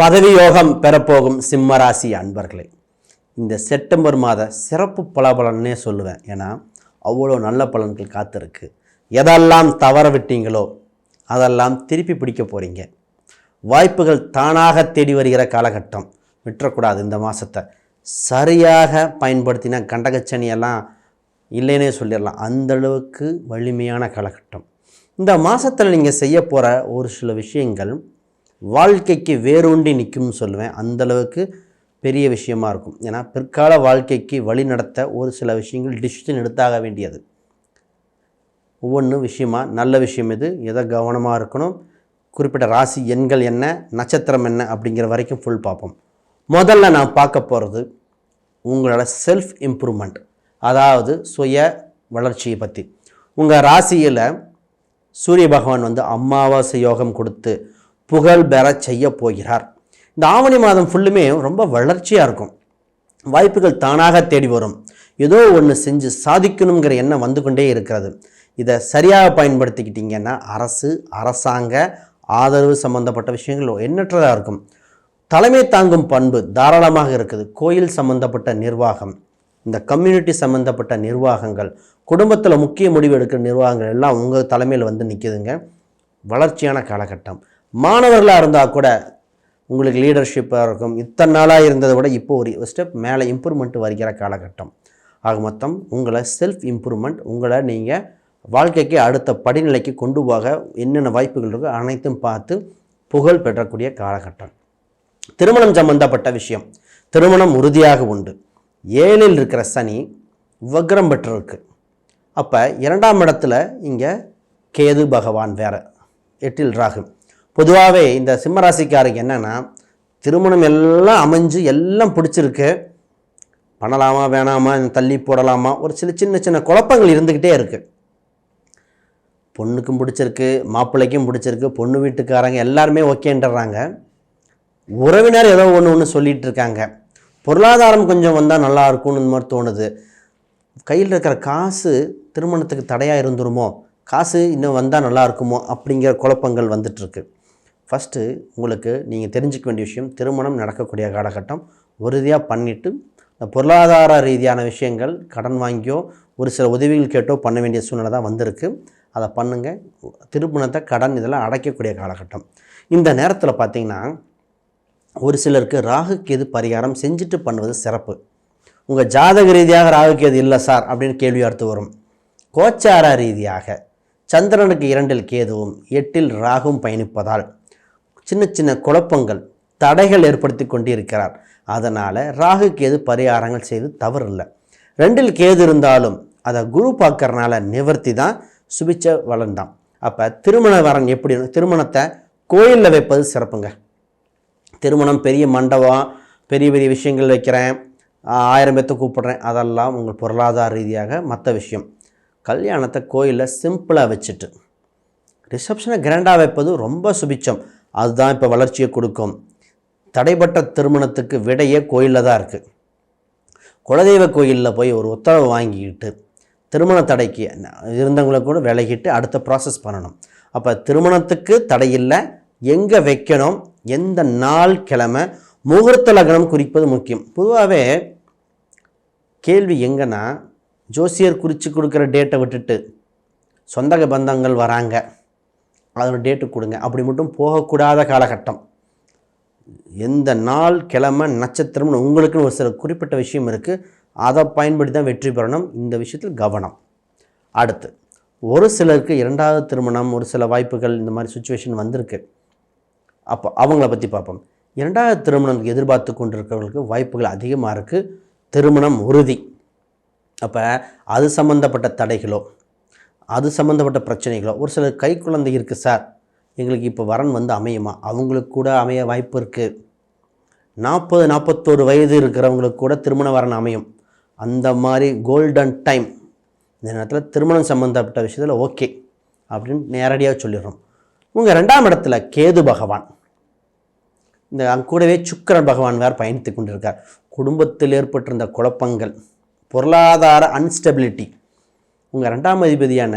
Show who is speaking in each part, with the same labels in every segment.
Speaker 1: பதவி யோகம் பெறப்போகும் சிம்மராசி அன்பர்களே இந்த செப்டம்பர் மாத சிறப்பு பலாபலன்னே சொல்லுவேன். ஏன்னா அவ்வளோ நல்ல பலன்கள் காத்திருக்கு. எதெல்லாம் தவற விட்டீங்களோ அதெல்லாம் திருப்பி பிடிக்க போகிறீங்க வாய்ப்புகள் தானாக தேடி வருகிற காலகட்டம். விட்டுறக்கூடாது இந்த மாதத்தை சரியாக பயன்படுத்தினா கண்டகச்சனியெல்லாம் இல்லைன்னே சொல்லிடலாம். அந்த அளவுக்கு வலிமையான காலகட்டம். இந்த மாதத்தில் நீங்கள் செய்ய போகிற ஒரு சில விஷயங்கள் வாழ்க்கைக்கு வேரூண்டி நிற்கும்னு சொல்லுவேன். அந்த அளவுக்கு பெரிய விஷயமா இருக்கும். ஏன்னா பிற்கால வாழ்க்கைக்கு வழி நடத்த ஒரு சில விஷயங்கள் டிசிஷன் எடுத்தாக வேண்டியது. ஒவ்வொன்று விஷயமா நல்ல விஷயம் இது எதை கவனமாக இருக்கணும் குறிப்பிட்ட ராசி எண்கள் என்ன நட்சத்திரம் என்ன அப்படிங்கிற வரைக்கும் ஃபுல் பார்ப்போம். முதல்ல நான் பார்க்க போகிறது உங்களோட செல்ஃப் இம்ப்ரூவ்மெண்ட் அதாவது சுய வளர்ச்சியை பற்றி உங்கள் ராசியில் சூரிய பகவான் வந்து அமாவாசை யோகம் கொடுத்து புகழ் பெற செய்ய போகிறார். இந்த ஆவணி மாதம் ஃபுல்லுமே ரொம்ப வளர்ச்சியாக இருக்கும். வாய்ப்புகள் தானாக தேடி வரும். ஏதோ ஒன்று செஞ்சு சாதிக்கணுங்கிற எண்ணம் வந்து கொண்டே இருக்கிறது. இதை சரியாக பயன்படுத்திக்கிட்டிங்கன்னா அரசு அரசாங்க ஆதரவு சம்பந்தப்பட்ட விஷயங்கள் எண்ணற்றதாக இருக்கும். தலைமை தாங்கும் பண்பு தாராளமாக இருக்குது. கோயில் சம்பந்தப்பட்ட நிர்வாகம் இந்த கம்யூனிட்டி சம்மந்தப்பட்ட நிர்வாகங்கள் குடும்பத்தில் முக்கிய முடிவு எடுக்கிற நிர்வாகங்கள் எல்லாம் உங்கள் தலைமையில் வந்து நிற்கிதுங்க வளர்ச்சியான காலகட்டம். மாணவர்களாக இருந்தால் கூட உங்களுக்கு லீடர்ஷிப்பாக இருக்கும். இத்தனை நாளாக இருந்ததை விட இப்போ ஒரு ஸ்டெப் மேலே இம்ப்ரூவ்மெண்ட் வருகிற காலகட்டம். ஆக மொத்தம் உங்களை செல்ஃப் இம்ப்ரூவ்மெண்ட் உங்களை நீங்கள் வாழ்க்கைக்கு அடுத்த படிநிலைக்கு கொண்டு போக என்னென்ன வாய்ப்புகள் இருக்கோ அனைத்தும் பார்த்து புகழ் பெறக்கூடிய காலகட்டம். திருமணம் சம்பந்தப்பட்ட விஷயம். திருமணம் உறுதியாக உண்டு. ஏழில் இருக்கிற சனி வக்ரம் பெற்றிருக்கு. அப்போ இரண்டாம் இடத்துல இங்கே கேது பகவான் வேற. எட்டில் ராகு. பொதுவாகவே இந்த சிம்மராசிக்காருக்கு என்னென்னா திருமணம் எல்லாம் அமைஞ்சு எல்லாம் பிடிச்சிருக்கு. பண்ணலாமா வேணாமா தள்ளி போடலாமா ஒரு சில சின்ன சின்ன குழப்பங்கள் இருந்துக்கிட்டே இருக்குது பொண்ணுக்கும் பிடிச்சிருக்கு மாப்பிள்ளைக்கும் பிடிச்சிருக்கு பொண்ணு வீட்டுக்காரங்க எல்லாருமே ஓகேன்றாங்க உறவினர் ஏதோ ஒன்று ஒன்று சொல்லிகிட்டு இருக்காங்க பொருளாதாரம் கொஞ்சம் வந்தால் நல்லா இருக்கும்னு மாதிரி தோணுது. கையில் இருக்கிற காசு திருமணத்துக்கு தடையாக இருந்துருமோ? காசு இன்னும் வந்தால் நல்லா இருக்குமோ? அப்படிங்கிற குழப்பங்கள் வந்துட்டுருக்கு ஃபஸ்ட்டு உங்களுக்கு நீங்கள் தெரிஞ்சுக்க வேண்டிய விஷயம் திருமணம் நடக்கக்கூடிய காலகட்டம். உறுதியாக பண்ணிவிட்டு இந்த பொருளாதார ரீதியான விஷயங்கள் கடன் வாங்கியோ ஒரு சில உதவிகள் கேட்டோ பண்ண வேண்டிய சூழ்நிலை தான் வந்திருக்கு. அதை பண்ணுங்கள் திருமணத்தை கடன் இதெல்லாம் அடைக்கக்கூடிய காலகட்டம். இந்த நேரத்தில் பார்த்தீங்கன்னா ஒரு சிலருக்கு ராகு கேது பரிகாரம் செஞ்சுட்டு பண்ணுவது சிறப்பு. உங்கள் ஜாதக ரீதியாக ராகு கேது இல்லை சார் அப்படின்னு கேள்வி அடுத்து வரும். கோச்சார ரீதியாக சந்திரனுக்கு இரண்டில் கேதுவும் எட்டில் ராகும் பயணிப்பதால் சின்ன சின்ன குழப்பங்கள் தடைகள் ஏற்படுத்தி கொண்டிருக்கிறார். அதனால் ராகு கேது பரிகாரங்கள் செய்து தவறில்லை. ரெண்டில் கேது இருந்தாலும் அதை குரு பார்க்கறனால நிவர்த்தி தான் சுபிச்ச வளன் தான் அப்போ திருமண வரன் எப்படி திருமணத்தை கோயிலில் வைப்பது சிறப்புங்க. திருமணம் பெரிய மண்டபம் பெரிய பெரிய விஷயங்கள் வைக்கிறேன் ஆயிரம் பேர்த்த கூப்பிட்றேன். அதெல்லாம் உங்கள் பொருளாதார ரீதியாக மற்ற விஷயம். கல்யாணத்தை கோயிலில் சிம்பிளாக வச்சுட்டு ரிசப்ஷனை கிராண்டாக வைப்பது ரொம்ப சுபிச்சம் அதுதான் இப்போ வளர்ச்சியை கொடுக்கும். தடைப்பட்ட திருமணத்துக்கு விடையே கோயிலில் தான் இருக்குது குலதெய்வ கோயிலில் போய் ஒரு உத்தரவு வாங்கிக்கிட்டு திருமண தடைக்கு இருந்தவங்களை கூட விலகிட்டு அடுத்த ப்ராசஸ் பண்ணணும். அப்போ திருமணத்துக்கு தடை இல்லை எங்கே வைக்கணும் எந்த நாள் கிழமை முகூர்த்த லக்னம் குறிப்பது முக்கியம். பொதுவாகவே கேள்வி எங்கன்னா ஜோசியர் குறித்து கொடுக்குற டேட்டை விட்டுட்டு சொந்தக பந்தங்கள் வராங்க. அதோட டேட்டு கொடுங்க. அப்படி மட்டும் போகக்கூடாத காலகட்டம். எந்த நாள் கிழமை நட்சத்திரம்னு உங்களுக்குன்னு ஒரு சில குறிப்பிட்ட விஷயம் இருக்குது அதை பயன்படுத்தி தான் வெற்றி பெறணும். இந்த விஷயத்தில் கவனம். அடுத்து ஒரு சிலருக்கு இரண்டாவது திருமணம் ஒரு சில வாய்ப்புகள் இந்த மாதிரி சுச்சுவேஷன் வந்திருக்கு. அப்போ அவங்கள பற்றி பார்ப்போம். இரண்டாவது திருமணம் எதிர்பார்த்து கொண்டிருக்கிறவங்களுக்கு வாய்ப்புகள் அதிகமாக இருக்குது திருமணம் உறுதி. அப்போ அது சம்மந்தப்பட்ட தடைகளோ அது சம்மந்தப்பட்ட பிரச்சனைகளோ ஒரு சிலர் கை குழந்தை இருக்குது சார் எங்களுக்கு இப்போ வரன் வந்து அமையுமா? அவங்களுக்கு கூட அமைய வாய்ப்பு இருக்குது நாற்பது நாற்பத்தோரு வயது இருக்கிறவங்களுக்கு கூட திருமண வரன் அமையும். அந்த மாதிரி கோல்டன் டைம் இந்த நேரத்தில் திருமணம் சம்மந்தப்பட்ட விஷயத்தில் ஓகே அப்படின்னு நேரடியாக சொல்லிடுறோம். உங்கள் ரெண்டாம் இடத்துல கேது பகவான். இந்த அங்க கூடவே சுக்கிரன் பகவான் வேறு பயணித்து கொண்டிருக்கார். குடும்பத்தில் ஏற்பட்டிருந்த குழப்பங்கள் பொருளாதார அன்ஸ்டெபிலிட்டி உங்கள் ரெண்டாம் அதிபதியான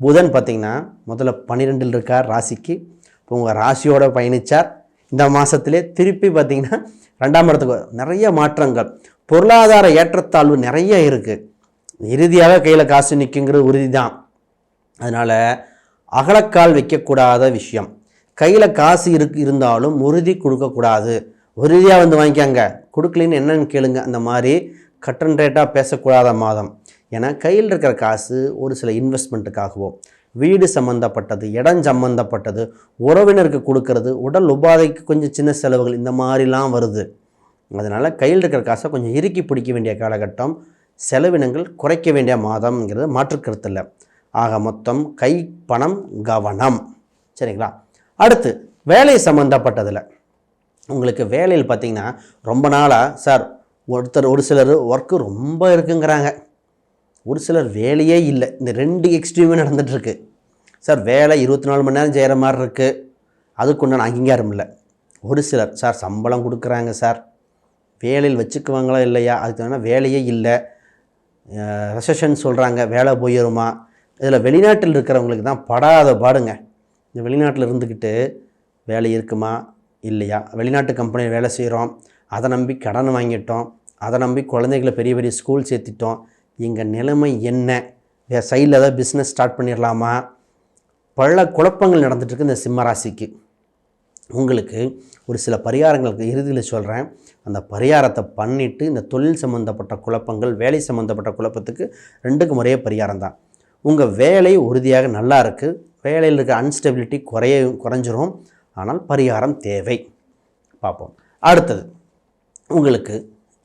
Speaker 1: புதன் பார்த்திங்கன்னா முதல்ல பன்னிரெண்டில் இருக்கார் ராசிக்கு. இப்போ உங்கள் ராசியோடு பயணித்தார் இந்த மாதத்திலே திருப்பி பார்த்தீங்கன்னா ரெண்டாம் இடத்துக்கு நிறைய மாற்றங்கள். பொருளாதார ஏற்றத்தாழ்வு நிறைய இருக்குது இறுதியாக கையில் காசு நிற்குங்கிறது உறுதி தான் அதனால் அகலக்கால் வைக்கக்கூடாத விஷயம். கையில் காசு இருக்கு இருந்தாலும் உறுதி கொடுக்கக்கூடாது. உறுதியாக வந்து வாங்கிக்காங்க. கொடுக்கலின்னு என்னன்னு கேளுங்க. அந்த மாதிரி கட்டன் ரேட்டாக பேசக்கூடாத மாதம். ஏன்னா கையில் இருக்கிற காசு ஒரு சில இன்வெஸ்ட்மெண்ட்டுக்காகவோ வீடு சம்மந்தப்பட்டது இடம் சம்மந்தப்பட்டது உறவினருக்கு கொடுக்கறது உடல் உபாதைக்கு கொஞ்சம் சின்ன செலவுகள் இந்த மாதிரிலாம் வருது. அதனால் கையில் இருக்கிற காசை கொஞ்சம் இறுக்கி பிடிக்க வேண்டிய காலகட்டம் செலவினங்கள் குறைக்க வேண்டிய மாதம்ங்கிறது மாற்றுக்கருத்து இல்லை. ஆக மொத்தம் கை பணம் கவனம். சரிங்களா? அடுத்து வேலை சம்மந்தப்பட்டதில் உங்களுக்கு வேலையில் பார்த்தீங்கன்னா ரொம்ப நாளாக சார் ஒருத்தர் ஒரு சிலர் ஒர்க்கு ரொம்ப இருக்குங்கிறாங்க. ஒரு சிலர் வேலையே இல்லை. இந்த ரெண்டு எக்ஸ்ட்ரீமே நடந்துகிட்ருக்கு சார் வேலை இருபத்தி நாலு மணி நேரம் செய்கிற மாதிரி இருக்குது அதுக்குண்டான அங்கீகாரம் இல்லை. ஒரு சிலர் சார் சம்பளம் கொடுக்குறாங்க சார். வேலையில் வச்சுக்குவாங்களா இல்லையா? அதுக்கு வேணால் வேலையே இல்லை. ரெசஷன் சொல்கிறாங்க வேலை போயிடுமா இதில் வெளிநாட்டில் இருக்கிறவங்களுக்கு தான் படாத பாடுங்க. இந்த வெளிநாட்டில் இருந்துக்கிட்டு வேலை இருக்குமா? இல்லையா? வெளிநாட்டு கம்பெனியில் வேலை செய்கிறோம். அதை நம்பி கடன் வாங்கிட்டோம். அதை நம்பி குழந்தைகளை பெரிய பெரிய ஸ்கூல் சேர்த்திட்டோம். எங்கள் நிலைமை என்ன? சைடில் ஏதாவது பிஸ்னஸ் ஸ்டார்ட் பண்ணிடலாமா பல குழப்பங்கள் நடந்துகிட்ருக்கு இந்த சிம்மராசிக்கு உங்களுக்கு ஒரு சில பரிகாரங்களுக்கு இறுதியில் சொல்கிறேன் அந்த பரிகாரத்தை பண்ணிவிட்டு இந்த தொழில் சம்மந்தப்பட்ட குழப்பங்கள் வேலை சம்மந்தப்பட்ட குழப்பத்துக்கு ரெண்டுக்கு முறையே பரிகாரம் தான். உங்கள் வேலை உறுதியாக நல்லா இருக்குது வேலையில் இருக்க அன்ஸ்டெபிலிட்டி குறைய குறைஞ்சிரும். ஆனால் பரிகாரம் தேவை. பார்ப்போம். அடுத்தது உங்களுக்கு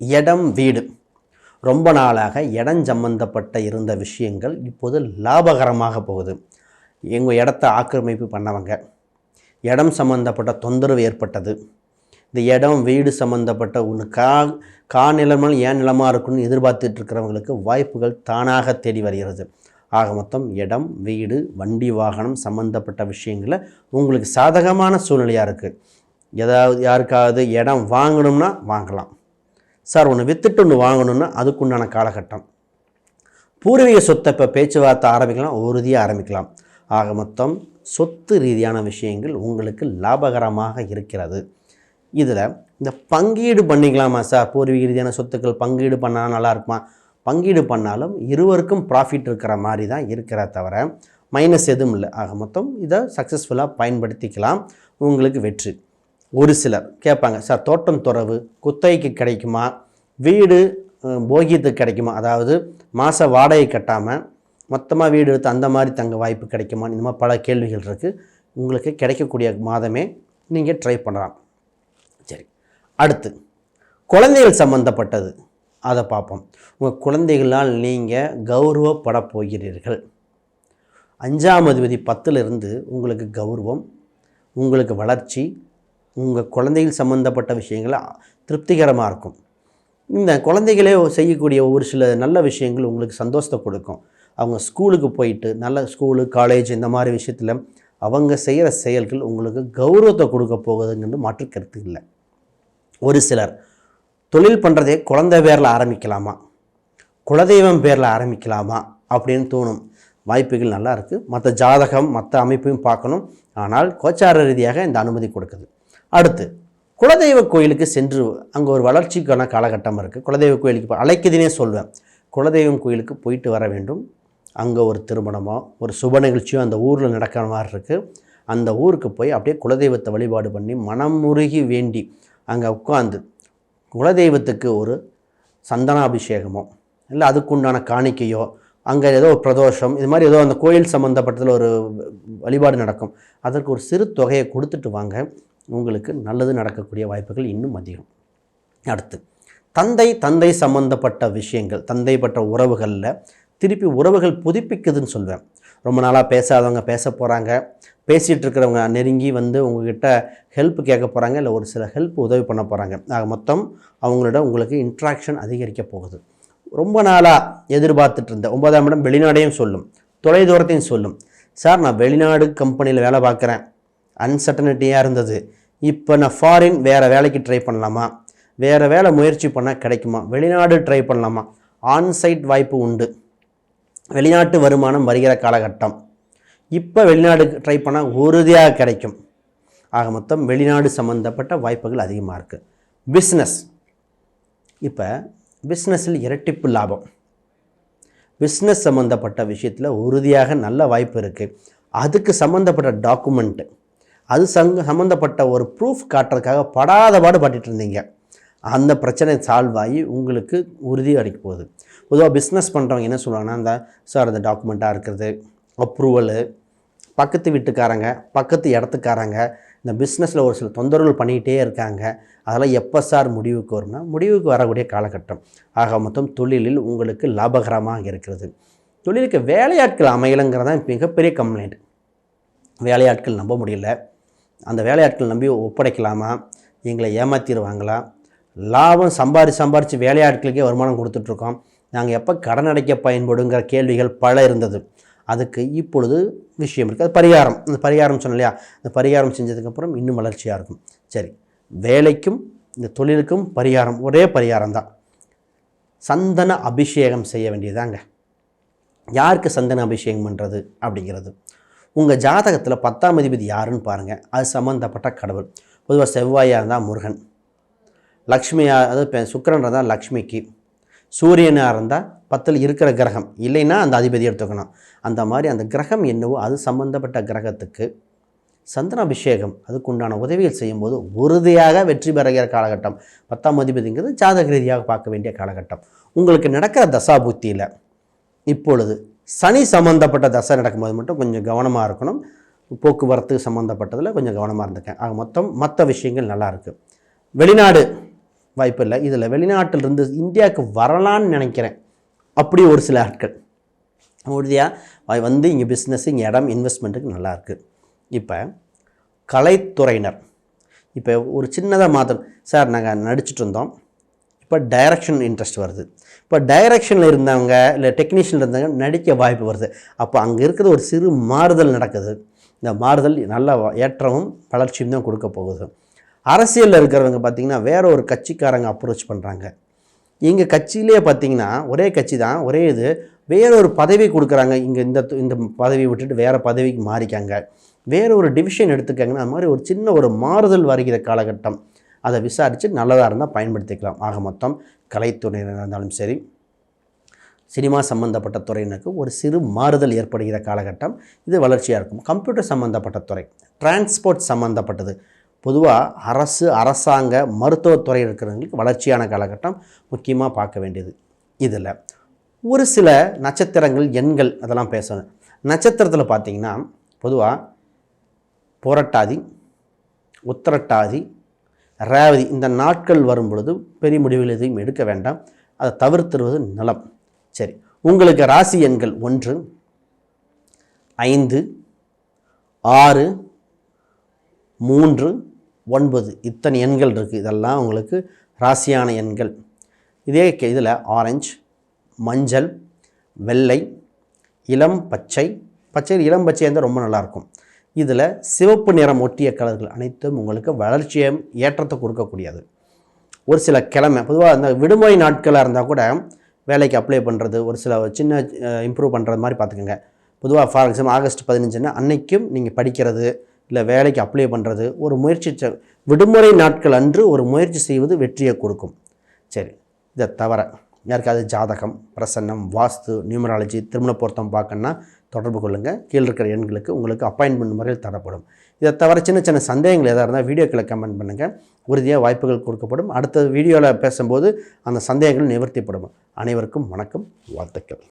Speaker 1: இடம் வீடு. ரொம்ப நாளாக இடம் சம்பந்தப்பட்ட இருந்த விஷயங்கள் இப்போது லாபகரமாக போகுது. எங்கள் இடத்த ஆக்கிரமிப்பு பண்ணவங்க இடம் சம்மந்தப்பட்ட தொந்தரவு ஏற்பட்டது. இந்த இடம் வீடு சம்மந்தப்பட்ட ஒன்று கா கா நிலமல் ஏன் நிலமாக இருக்குன்னு எதிர்பார்த்துட்டு இருக்கிறவங்களுக்கு வாய்ப்புகள் தானாக தேடி வருகிறது. ஆக மொத்தம் இடம் வீடு வண்டி வாகனம் சம்மந்தப்பட்ட விஷயங்களில் உங்களுக்கு சாதகமான சூழ்நிலையாக இருக்குது ஏதாவது யாருக்காவது இடம் வாங்கணும்னா வாங்கலாம். சார் ஒன்று வித்துட்டு ஒன்று வாங்கணும்னா அதுக்குண்டான காலகட்டம். பூர்வீக சொத்தை இப்போ பேச்சுவார்த்தை ஆரம்பிக்கலாம் உறுதியாக ஆரம்பிக்கலாம். ஆக மொத்தம் சொத்து ரீதியான விஷயங்கள் உங்களுக்கு லாபகரமாக இருக்கிறது. இதில் இந்த பங்கீடு பண்ணிக்கலாமா சார்? பூர்வீக ரீதியான சொத்துக்கள் பங்கீடு பண்ணால் நல்லா இருக்குமா? பங்கீடு பண்ணாலும் இருவருக்கும் ப்ராஃபிட் இருக்கிற மாதிரி தான் இருக்கிற தவிர மைனஸ் எதுவும் இல்லை. ஆக மொத்தம் இதை சக்ஸஸ்ஃபுல்லாக பயன்படுத்திக்கலாம். உங்களுக்கு வெற்றி. ஒரு சிலர் கேட்பாங்க சார் தோட்டம் துறவு குத்தகைக்கு கிடைக்குமா? வீடு போகியத்துக்கு கிடைக்குமா? அதாவது மாத வாடகை கட்டாமல் மொத்தமாக வீடு எடுத்து அந்த மாதிரி தங்க வாய்ப்பு கிடைக்குமா? இந்த மாதிரி பல கேள்விகள் இருக்குது உங்களுக்கு கிடைக்கக்கூடிய மாதமே நீங்கள் ட்ரை பண்ணலாம். சரி அடுத்து குழந்தைகள் சம்மந்தப்பட்டது அதை பார்ப்போம். உங்கள் குழந்தைகளால் நீங்கள் கௌரவப்பட போகிறீர்கள். அஞ்சாம் அதிபதி பத்திலிருந்து உங்களுக்கு கௌரவம் உங்களுக்கு வளர்ச்சி உங்கள் குழந்தைகள் சம்மந்தப்பட்ட விஷயங்கள் திருப்திகரமாக இருக்கும். இந்த குழந்தைகளே செய்யக்கூடிய ஒரு சில நல்ல விஷயங்கள் உங்களுக்கு சந்தோஷத்தை கொடுக்கும். அவங்க ஸ்கூலுக்கு போயிட்டு நல்ல ஸ்கூலு காலேஜ் இந்த மாதிரி விஷயத்தில் அவங்க செய்கிற செயல்கள் உங்களுக்கு கௌரவத்தை கொடுக்க போகுதுங்கிறது மாற்று கருத்து இல்லை. ஒரு சிலர் தொழில் பண்ணுறதே குழந்தை பேரில் ஆரம்பிக்கலாமா? குலதெய்வம் பேரில் ஆரம்பிக்கலாமா? அப்படின்னு தோணும். வாய்ப்புகள் நல்லா இருக்குது மற்ற ஜாதகம் மற்ற அமைப்பையும் பார்க்கணும். ஆனால் கோச்சார ரீதியாக இந்த அனுமதி கொடுக்குது. அடுத்து குலதெய்வ கோயிலுக்கு சென்று அங்கே ஒரு வளர்ச்சிக்கான காலகட்டம் இருக்குது குலதெய்வ கோயிலுக்கு இப்போ அழைக்குதுன்னே சொல்வேன். குலதெய்வம் கோயிலுக்கு போயிட்டு வர வேண்டும். அங்கே ஒரு திருமணமோ ஒரு சுப நிகழ்ச்சியோ அந்த ஊரில் நடக்கிற மாதிரி இருக்குது அந்த ஊருக்கு போய் அப்படியே குலதெய்வத்தை வழிபாடு பண்ணி மனமுருகி வேண்டி அங்கே உட்காந்து குலதெய்வத்துக்கு ஒரு சந்தனாபிஷேகமோ இல்லை அதுக்குண்டான காணிக்கையோ அங்கே ஏதோ ஒரு பிரதோஷம் இது மாதிரி ஏதோ அந்த கோயில் சம்மந்தப்பட்டதில் ஒரு வழிபாடு நடக்கும். அதற்கு ஒரு சிறு தொகையை கொடுத்துட்டு வாங்க. உங்களுக்கு நல்லது நடக்கக்கூடிய வாய்ப்புகள் இன்னும் அதிகம். அடுத்து தந்தை தந்தை சம்பந்தப்பட்ட விஷயங்கள் தந்தை பற்ற உறவுகளில் திருப்பி உறவுகள் புதுப்பிக்குதுன்னு சொல்வேன். ரொம்ப நாளாக பேசாதவங்க பேச போகிறாங்க பேசிகிட்டு இருக்கிறவங்க நெருங்கி வந்து உங்ககிட்ட ஹெல்ப் கேட்க போகிறாங்க இல்லை ஒரு சில ஹெல்ப் உதவி பண்ண போகிறாங்க ஆக மொத்தம் அவங்களோட உங்களுக்கு இன்ட்ராக்ஷன் அதிகரிக்க போகுது. ரொம்ப நாளாக எதிர்பார்த்துட்டு இருந்த ஒன்பதாம் இடம் வெளிநாடையும் சொல்லும் தொலைதூரத்தையும் சொல்லும் சார் நான் வெளிநாடு கம்பெனியில் வேலை பார்க்குறேன். அன்சர்டனிட்டியாக இருந்தது. இப்போ நான் ஃபாரின் வேறு வேலைக்கு ட்ரை பண்ணலாமா? வேறு வேலை முயற்சி பண்ணால் கிடைக்குமா? வெளிநாடு ட்ரை பண்ணலாமா? ஆன்சைட் வாய்ப்பு உண்டு. வெளிநாட்டு வருமானம் வருகிற காலகட்டம். இப்போ வெளிநாடு ட்ரை பண்ணால் உறுதியாக கிடைக்கும். ஆக மொத்தம் வெளிநாடு சம்மந்தப்பட்ட வாய்ப்புகள் அதிகமாக இருக்குது பிஸ்னஸ் இப்போ பிஸ்னஸில் இரட்டிப்பு லாபம். பிஸ்னஸ் சம்மந்தப்பட்ட விஷயத்தில் உறுதியாக நல்ல வாய்ப்பு இருக்குது அதுக்கு சம்மந்தப்பட்ட டாக்குமெண்ட்டு அது சங்க சம்மந்தப்பட்ட ஒரு ப்ரூஃப் காட்டுறதுக்காக படாத பாடு பட்டுட்டு இருந்தீங்க. அந்த பிரச்சனை சால்வ் ஆகி உங்களுக்கு உறுதி அடிக்க போகுது. பொதுவாக பிஸ்னஸ் பண்ணுறவங்க என்ன சொல்லுவாங்கன்னா அந்த சார் அந்த டாக்குமெண்ட்டாக இருக்கிறது அப்ரூவலு பக்கத்து வீட்டுக்காரங்க பக்கத்து இடத்துக்காரங்க இந்த பிஸ்னஸில் ஒரு சில தொந்தரவுகள் பண்ணிக்கிட்டே இருக்காங்க. அதெல்லாம் எப்போ சார் முடிவுக்கு வரும்னா முடிவுக்கு வரக்கூடிய காலகட்டம். ஆக மொத்தம் தொழிலில் உங்களுக்கு லாபகரமாக இருக்கிறது. தொழிலுக்கு வேலையாட்கள் அமையலைங்கிறதான் மிகப்பெரிய கம்ப்ளைண்ட் வேலையாட்கள் நம்ப முடியல. அந்த வேலையாட்கள் நம்பி ஒப்படைக்கலாமா? எங்களை ஏமாற்றிடுவாங்களா லாபம் சம்பாரி சம்பாரித்து வேலையாட்களுக்கே வருமானம் கொடுத்துட்ருக்கோம். நாங்கள் எப்போ கடன் அடைக்க பயன்படுங்கிற கேள்விகள் பல இருந்தது. அதுக்கு இப்பொழுது விஷயம் இருக்குது அது பரிகாரம். அந்த பரிகாரம் சொன்னேன் இல்லையா? அந்த பரிகாரம் செஞ்சதுக்கப்புறம் இன்னும் வளர்ச்சியாக இருக்கும். சரி. வேலைக்கும் இந்த தொழிலுக்கும் பரிகாரம் ஒரே பரிகாரம் தான். சந்தன அபிஷேகம் செய்ய வேண்டியதாங்க யாருக்கு சந்தன அபிஷேகம் பண்ணுறது அப்படிங்கிறது. உங்கள் ஜாதகத்தில் பத்தாம் அதிபதி யாருன்னு பாருங்கள் அது சம்மந்தப்பட்ட கடவுள். பொதுவாக செவ்வாயாக இருந்தால் முருகன். லக்ஷ்மியாக அதாவது இப்போ சுக்கரன் இருந்தால் லக்ஷ்மிக்கு. சூரியனாக இருந்தால் பத்தில் இருக்கிற கிரகம். இல்லைன்னா அந்த அதிபதி எடுத்துக்கணும். அந்த மாதிரி அந்த கிரகம் என்னவோ அது சம்பந்தப்பட்ட கிரகத்துக்கு சந்தன அபிஷேகம் அதுக்கு உண்டான உதவிகள் செய்யும்போது உறுதியாக வெற்றி பெறுகிற காலகட்டம். பத்தாம் அதிபதிங்கிறது ஜாதக ரீதியாக பார்க்க வேண்டிய காலகட்டம். உங்களுக்கு நடக்கிற தசாபூத்தியில் இப்பொழுது சனி சம்மந்தப்பட்ட தசை நடக்கும்போது மட்டும் கொஞ்சம் கவனமாக இருக்கணும். போக்குவரத்து சம்மந்தப்பட்டதில் கொஞ்சம் கவனமாக இருந்துக்கேன் ஆக மொத்தம் மற்ற விஷயங்கள் நல்லாயிருக்கு வெளிநாடு வாய்ப்பு இல்லை. இதில் வெளிநாட்டிலிருந்து இந்தியாவுக்கு வரலான்னு நினைக்கிறேன். அப்படி ஒரு சில ஆட்கள். உறுதியாக வந்து இங்கே பிஸ்னஸ் இங்கே இடம் இன்வெஸ்ட்மெண்ட்டுக்கு நல்லாயிருக்கு இப்போ கலைத்துறையினர். இப்போ ஒரு சின்னதாக மாற்றம் சார் நாங்கள் நடிச்சிட்டு இருந்தோம். இப்போ டைரக்ஷன் இன்ட்ரெஸ்ட் வருது. இப்போ டைரக்ஷனில் இருந்தவங்க இல்லை டெக்னீஷியனில் இருந்தவங்க நடிக்க வாய்ப்பு வருது. அப்போ அங்கே இருக்கிற ஒரு சிறு மாறுதல் நடக்குது. இந்த மாறுதல் நல்ல ஏற்றமும் வளர்ச்சியும் தான் கொடுக்க போகுது. அரசியலில் இருக்கிறவங்க பார்த்திங்கன்னா வேற ஒரு கட்சிக்காரங்க அப்ரோச் பண்ணுறாங்க எங்கள் கட்சியிலே பார்த்தீங்கன்னா ஒரே கட்சி தான் ஒரே இது. வேற ஒரு பதவி கொடுக்குறாங்க. இங்கே இந்த இந்த பதவியை விட்டுட்டு வேறு பதவிக்கு மாறிக்காங்க. வேறு ஒரு டிவிஷன் எடுத்துக்காங்கன்னா அது மாதிரி ஒரு சின்ன ஒரு மாறுதல் வருகிற காலகட்டம். அதை விசாரித்து நல்லதாக இருந்தால் பயன்படுத்திக்கலாம். ஆக மொத்தம் கலைத்துறையினர் இருந்தாலும் சரி சினிமா சம்மந்தப்பட்ட துறையினருக்கு ஒரு சிறு மாறுதல் ஏற்படுகிற காலகட்டம் இது வளர்ச்சியாக இருக்கும். கம்ப்யூட்டர் சம்மந்தப்பட்ட துறை டிரான்ஸ்போர்ட் சம்மந்தப்பட்டது பொதுவாக அரசு அரசாங்க மருத்துவத்துறை இருக்கிறவங்களுக்கு வளர்ச்சியான காலகட்டம் முக்கியமாக பார்க்க வேண்டியது இதில். ஒரு சில நட்சத்திரங்கள் எண்கள் அதெல்லாம் பேசணும். நட்சத்திரத்தில் பார்த்தீங்கன்னா பொதுவாக புரட்டாதி உத்திரட்டாதி ரேவதி இந்த நாட்கள் வரும் பொழுது பெரிய முடிவுகள் எதையும் எடுக்க வேண்டாம். அதை தவிர்த்துருவது நலம். சரி உங்களுக்கு ராசி எண்கள் ஒன்று ஐந்து ஆறு மூன்று ஒன்பது. இத்தனை எண்கள் இருக்குது இதெல்லாம் உங்களுக்கு ராசியான எண்கள். இதே இதில் ஆரஞ்சு மஞ்சள் வெள்ளை இளம் பச்சை. பச்சை இளம் பச்சை இருந்தால் ரொம்ப நல்லாயிருக்கும் இதில் சிவப்பு நிறம் ஒட்டிய கலர்கள் அனைத்தும் உங்களுக்கு வளர்ச்சியை ஏற்றத்தை கொடுக்கக்கூடியது. ஒரு சில கிழமை பொதுவாக அந்த விடுமுறை நாட்களாக இருந்தால் கூட வேலைக்கு அப்ளை பண்ணுறது ஒரு சில சின்ன இம்ப்ரூவ் பண்ணுறது மாதிரி பார்த்துக்கோங்க. பொதுவாக ஃபார் எக்ஸாம்பிள் ஆகஸ்ட் பதினஞ்சுன்னா அன்னைக்கும் நீங்கள் படிக்கிறது இல்லை வேலைக்கு அப்ளை பண்ணுறது ஒரு முயற்சி விடுமுறை நாட்கள் அன்று ஒரு முயற்சி செய்வது வெற்றியை கொடுக்கும். சரி இதை தவிர யாருக்காவது ஜாதகம் பிரசன்னம் வாஸ்து நியூமராலஜி திருமண பொருத்தம் பார்க்கணுன்னா தொடர்பு கொள்ளுங்கள் கீழே இருக்கிற எண்களுக்கு உங்களுக்கு அப்பாயின்மெண்ட் முறையில் தரப்படும். இதை தவிர சின்ன சின்ன சந்தேகங்கள் எதாக இருந்தால் வீடியோக்களை கமெண்ட் பண்ணுங்கள் உறுதியாக வாய்ப்புகள் கொடுக்கப்படும். அடுத்த வீடியோவில் பேசும்போது அந்த சந்தேகங்கள் நிவர்த்திப்படும். அனைவருக்கும் வணக்கம். வாழ்த்துக்கள்.